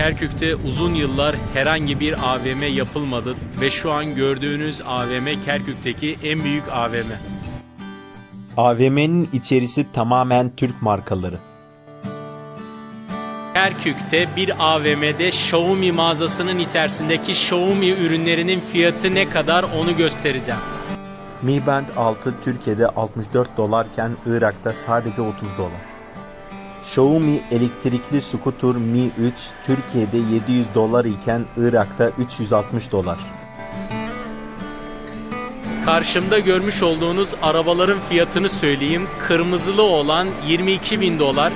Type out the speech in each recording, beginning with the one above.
Kerkük'te uzun yıllar herhangi bir AVM yapılmadı ve şu an gördüğünüz AVM Kerkük'teki en büyük AVM. AVM'nin içerisi tamamen Türk markaları. Kerkük'te bir AVM'de Xiaomi mağazasının içerisindeki Xiaomi ürünlerinin fiyatı ne kadar onu göstereceğim. Mi Band 6 Türkiye'de 64 dolarken Irak'ta sadece 30 dolar. Xiaomi elektrikli skuter Mi 3 Türkiye'de 700 dolar iken Irak'ta 360 dolar. Karşımda görmüş olduğunuz arabaların fiyatını söyleyeyim. Kırmızılı olan 22 bin dolar.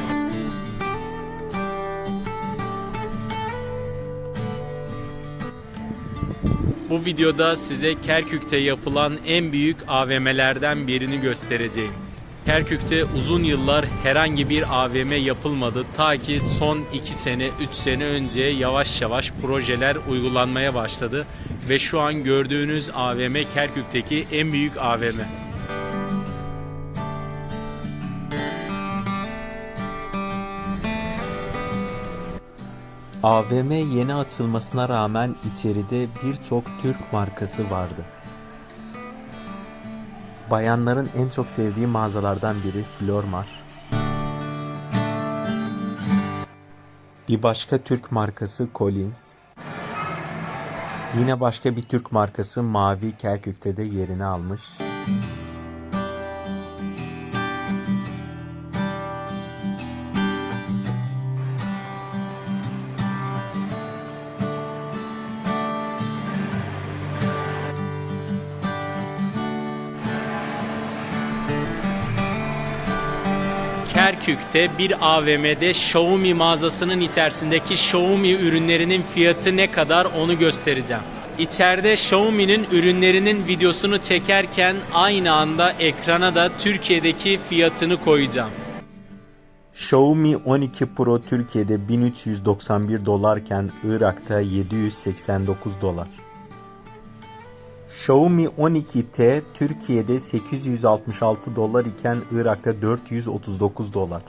Bu videoda size Kerkük'te yapılan en büyük AVM'lerden birini göstereceğim. Kerkük'te uzun yıllar herhangi bir AVM yapılmadı ta ki son 2 sene 3 sene önce yavaş yavaş projeler uygulanmaya başladı ve şu an gördüğünüz AVM Kerkük'teki en büyük AVM. AVM yeni açılmasına rağmen içeride birçok Türk markası vardı. Bayanların en çok sevdiği mağazalardan biri Flormar. Bir başka Türk markası Collins. Yine başka bir Türk markası Mavi Kerkük'te de yerini almış. Kerkük'te bir AVM'de Xiaomi mağazasının içerisindeki Xiaomi ürünlerinin fiyatı ne kadar onu göstereceğim. İçeride Xiaomi'nin ürünlerinin videosunu çekerken aynı anda ekrana da Türkiye'deki fiyatını koyacağım. Xiaomi 12 Pro Türkiye'de 1391 dolarken Irak'ta 789 dolar. Xiaomi 12T Türkiye'de 866 dolar iken Irak'ta 439 dolar.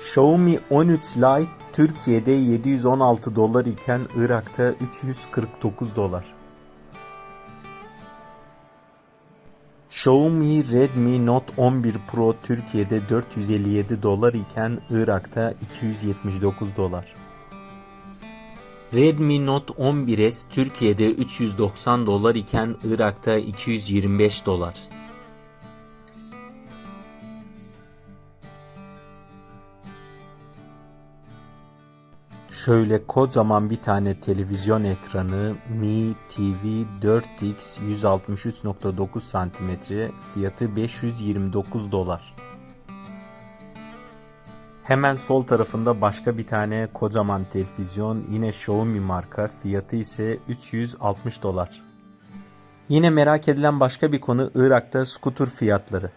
Xiaomi 13 Lite Türkiye'de 716 dolar iken Irak'ta 349 dolar. Xiaomi Redmi Note 11 Pro Türkiye'de 457 dolar iken Irak'ta 279 dolar. Redmi Note 11s Türkiye'de 390 dolar iken Irak'ta 225 dolar. Şöyle kocaman bir tane televizyon ekranı Mi TV 4X 163.9 cm fiyatı 529 dolar. Hemen sol tarafında başka bir tane kocaman televizyon yine Xiaomi marka fiyatı ise 360 dolar. Yine merak edilen başka bir konu Irak'ta skuter fiyatları.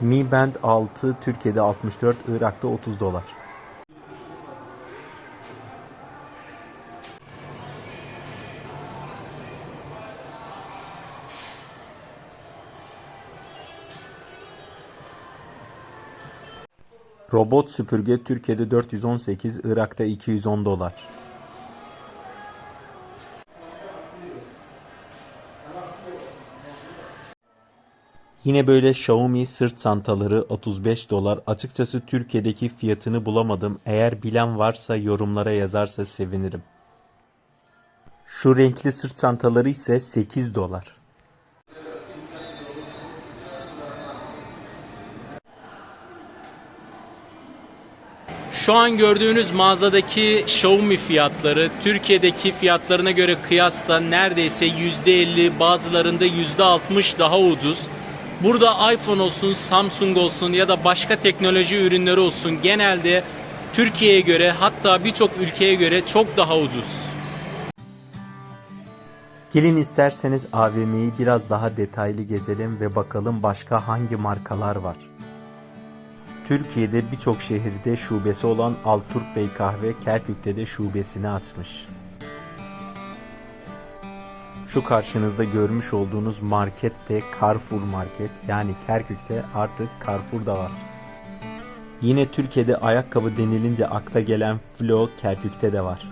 Mi Band 6 Türkiye'de 64, Irak'ta 30 dolar. Robot süpürge Türkiye'de 418, Irak'ta 210 dolar. Yine böyle Xiaomi sırt çantaları 35 dolar. Açıkçası Türkiye'deki fiyatını bulamadım. Eğer bilen varsa yorumlara yazarsa sevinirim. Şu renkli sırt çantaları ise 8 dolar. Şu an gördüğünüz mağazadaki Xiaomi fiyatları Türkiye'deki fiyatlarına göre kıyasla neredeyse %50 bazılarında %60 daha ucuz. Burada iPhone olsun, Samsung olsun ya da başka teknoloji ürünleri olsun genelde Türkiye'ye göre hatta birçok ülkeye göre çok daha ucuz. Gelin isterseniz AVM'yi biraz daha detaylı gezelim ve bakalım başka hangi markalar var. Türkiye'de birçok şehirde şubesi olan Alturk Bey Kahve Kerkük'te de şubesini açmış. Şu karşınızda görmüş olduğunuz market de Carrefour Market yani Kerkük'te artık Carrefour da var. Yine Türkiye'de ayakkabı denilince akla gelen Flo Kerkük'te de var.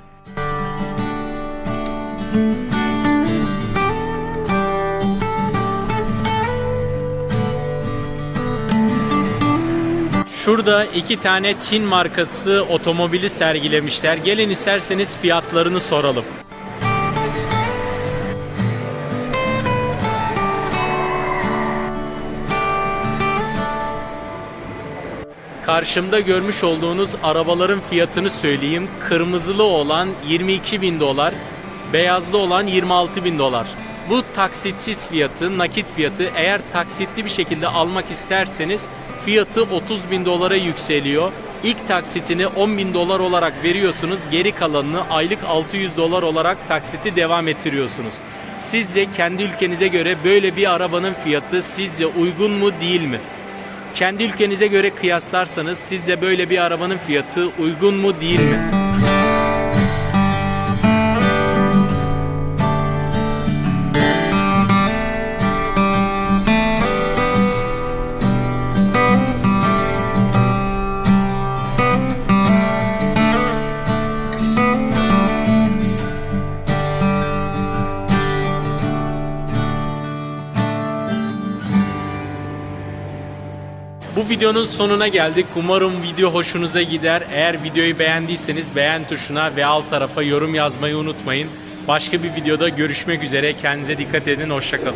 Şurada iki tane Çin markası otomobili sergilemişler. Gelin isterseniz fiyatlarını soralım. Karşımda görmüş olduğunuz arabaların fiyatını söyleyeyim. Kırmızılı olan 22 bin dolar, beyazlı olan 26 bin dolar. Bu taksitsiz fiyatı, nakit fiyatı eğer taksitli bir şekilde almak isterseniz fiyatı 30 bin dolara yükseliyor. İlk taksitini 10 bin dolar olarak veriyorsunuz. Geri kalanını aylık 600 dolar olarak taksiti devam ettiriyorsunuz. Sizce kendi ülkenize göre böyle bir arabanın fiyatı sizce uygun mu değil mi? Kendi ülkenize göre kıyaslarsanız sizce böyle bir arabanın fiyatı uygun mu değil mi? Bu videonun sonuna geldik. Umarım video hoşunuza gider. Eğer videoyu beğendiyseniz beğen tuşuna ve alt tarafa yorum yazmayı unutmayın. Başka bir videoda görüşmek üzere. Kendinize dikkat edin. Hoşçakalın.